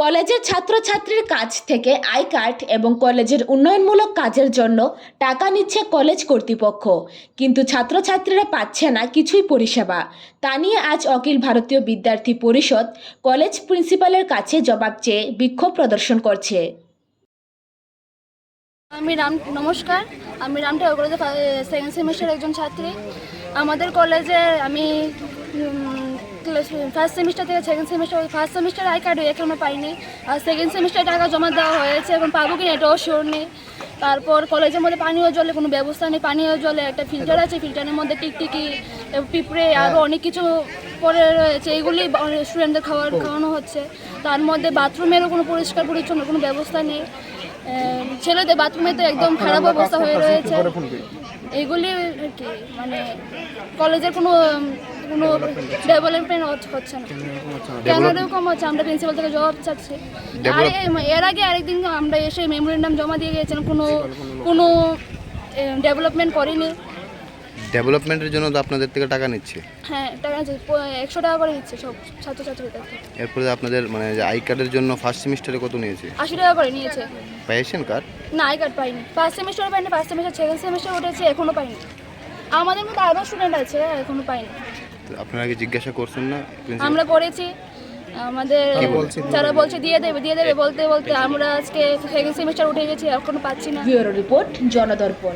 কলেজের ছাত্রছাত্রীর কাছ থেকে আই কার্ড এবং কলেজের উন্নয়নমূলক কাজের জন্য টাকা নিচ্ছে কলেজ কর্তৃপক্ষ। কিন্তু ছাত্রছাত্রীরা পাচ্ছে না কিছুই পরিষেবা। তা নিয়ে আজ অখিল ভারতীয় বিদ্যার্থী পরিষদ কলেজ প্রিন্সিপালের কাছে জবাব চেয়ে বিক্ষোভ প্রদর্শন করছে। আমি রাম, নমস্কার। আমি কলেজে সেকেন্ড সেমিস্টার একজন ছাত্রী। আমাদের কলেজে আমি ফার্স্ট সেমিস্টার থেকে second semester first semester I card এখনও পাইনি। আর সেকেন্ড সেমিস্টার টাকা জমা দেওয়া হয়েছে এখন পাবো কিনা এটাও শিওর নেই। তারপর কলেজের মধ্যে পানীয় জলে কোনো ব্যবস্থা নেই পানীয় জলে একটা ফিল্টার আছে ফিল্টারের মধ্যে টিকটিকি পিঁপড়ে আরও অনেক কিছু পরে রয়েছে এগুলি স্টুডেন্টদের খাওয়ার খাওয়ানো হচ্ছে। তার মধ্যে বাথরুমেরও কোনো পরিষ্কার পরিচ্ছন্ন কোনো ব্যবস্থা নেই। ছেলেদের বাথরুমে তো একদম খারাপ অবস্থা হয়ে রয়েছে। এগুলি আর কি মানে কলেজের কোনো কোনো ডেভেলপমেন্ট হচ্ছে না। কেন এরকম হচ্ছে? আমরা প্রিন্সিপাল থেকে জবাব চাচ্ছি। আর এর আগে আরেকদিন আমরা এসে মেমোরেন্ডাম জমা দিয়ে গিয়েছিলাম কোনো কোনো ডেভেলপমেন্ট করেনি। ডেভেলপমেন্টের জন্য তো আপনাদের থেকে টাকা নিচ্ছে? হ্যাঁ টাকা আছে একশো টাকা করে দিচ্ছে সব ছাত্রছাত্রীদের থেকে। এরপরে আপনাদের মানে আই কার্ডের জন্য ফার্স্ট সেমিস্টারে কত নিয়েছে? আশি টাকা করে নিয়েছে। পেয়েছেন কার্ড না আই কার্ড পাইনি। ফার্স্ট সেমিস্টার পাইনি ফার্স্ট সেমিস্টার সেকেন্ড সেমিস্টার উঠেছে এখনও পাইনি। আমাদের মধ্যে আরও স্টুডেন্ট আছে এখনও পাইনি। আপনারা কি জিজ্ঞাসা করছেন না? আমরা করেছি। আমাদের যারা বলছে দিয়ে দেবে দিয়ে দেবে বলতে বলতে আমরা আজকে সেকেন্ড সেমিস্টার উঠে গেছি এখনও পাচ্ছি না। Bureau report Janadarpan.